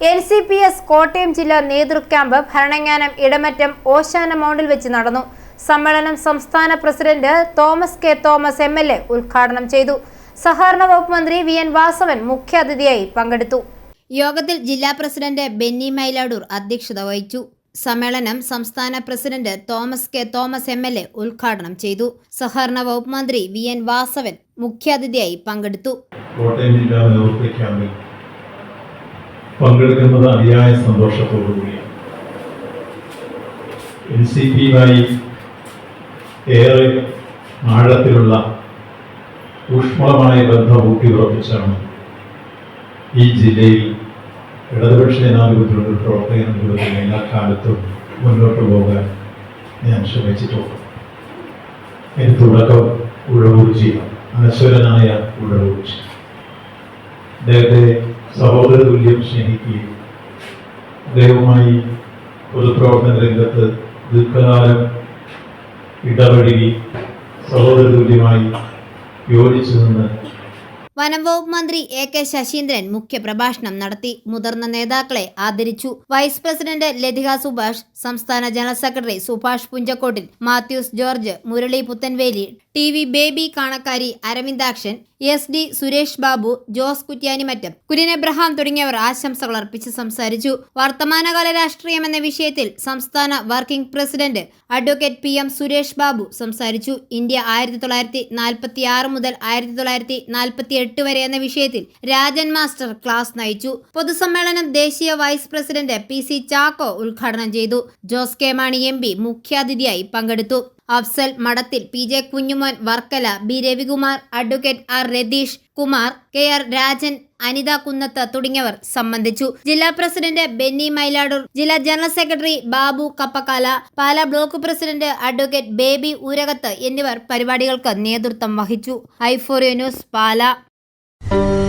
N C P S Kottayam ജില്ലാ നേതൃക്യാമ്പ് ഭരണങ്ങാനം ഇടമറ്റം ഓശാന മൗണ്ടിൽ വെച്ച് നടന്നു. സമ്മേളനം സംസ്ഥാന president Thomas K Thomas M L A ഉദ്ഘാടനം ചെയ്തു. സഹകരണ വകുപ്പ് മന്ത്രി വി എൻ വാസവൻ മുഖ്യാതിഥിയായി പങ്കെടുത്തു. യോഗത്തിൽ ജില്ലാ പ്രസിഡന്റ് ബെന്നി മൈലാടൂർ അധ്യക്ഷത വഹിച്ചു. സമ്മേളനം സംസ്ഥാന president Thomas K Thomas M L A ഉദ്ഘാടനം ചെയ്തു. സഹകരണ വകുപ്പ് മന്ത്രി വി എൻ വാസവൻ മുഖ്യാതിഥിയായി പങ്കെടുത്തു. കോട്ടയം ജില്ലാ നേതൃത്വ ക്യാമ്പിൽ പങ്കെടുക്കുന്നത് അതിയായ സന്തോഷത്തോടുകൂടിയാണ്. എൻ സി പിയുമായി ഏറെ ആഴത്തിലുള്ള ഊഷ്മളമായ ബന്ധം ഊട്ടിയുറപ്പിച്ചാണ് ഈ ജില്ലയിൽ ഇടതുപക്ഷ ജനാധിപത്യത്തിലുള്ള പ്രവർത്തകരുടെ എല്ലാ കാലത്തും മുന്നോട്ട് പോകാൻ ഞാൻ ശ്രമിച്ചിട്ടുണ്ട്. എനിക്ക് തുടക്കം ഉഴവൂർജിയാണ്. അനശ്വരനായ ഉഴവൂർജി. അദ്ദേഹത്തെ സഹോദര തുല്യം സ്നേഹിക്കുകയും അദ്ദേഹവുമായി പൊതുപ്രവർത്തന രംഗത്ത് ദീർഘകാലം ഇടപഴകി സഹോദര തുല്യമായി യോജിച്ചു നിന്ന് വനം വകുപ്പ് മന്ത്രി എ കെ ശശീന്ദ്രൻ മുഖ്യപ്രഭാഷണം നടത്തി. മുതിർന്ന നേതാക്കളെ ആദരിച്ചു. വൈസ് പ്രസിഡന്റ് ലതിക സുഭാഷ് സംസ്ഥാന general secretary Subhash Punchakottil Mathews George Murali Puthenveli T V Baby Kanakkari Aravindakshan S D Suresh Babu Jose Kuttyanimattam Kurian Abraham തുടങ്ങിയവർ ആശംസകൾ അർപ്പിച്ച് സംസാരിച്ചു. വർത്തമാനകാല രാഷ്ട്രീയം എന്ന വിഷയത്തിൽ സംസ്ഥാന working president advocate P M Suresh Babu സംസാരിച്ചു. ഇന്ത്യ ആയിരത്തി തൊള്ളായിരത്തി നാൽപ്പത്തി ആറ് മുതൽ ആയിരത്തി തൊള്ളായിരത്തി നാൽപ്പത്തി എട്ട് വരെ എന്ന വിഷയത്തിൽ രാജൻ മാസ്റ്റർ ക്ലാസ് നയിച്ചു. പൊതുസമ്മേളനം ദേശീയ vice president P C Chacko ഉദ്ഘാടനം ചെയ്തു. Jose K Mani M P മുഖ്യാതിഥിയായി പങ്കെടുത്തു. Afsal Madathil P J Kunjumon Varkala B Ravikumar advocate R Ratheesh Kumar K R Rajan Anitha Kunnath തുടങ്ങിയവർ സംബന്ധിച്ചു. ജില്ലാ പ്രസിഡന്റ് ബെന്നി മൈലാടൂർ ജില്ലാ general secretary Babu Kappakkala Pala block president advocate Baby Oorakath എന്നിവർ പരിപാടികൾക്ക് നേതൃത്വം വഹിച്ചു. ഐഫോറിയോ ന്യൂസ് പാല. Thank you.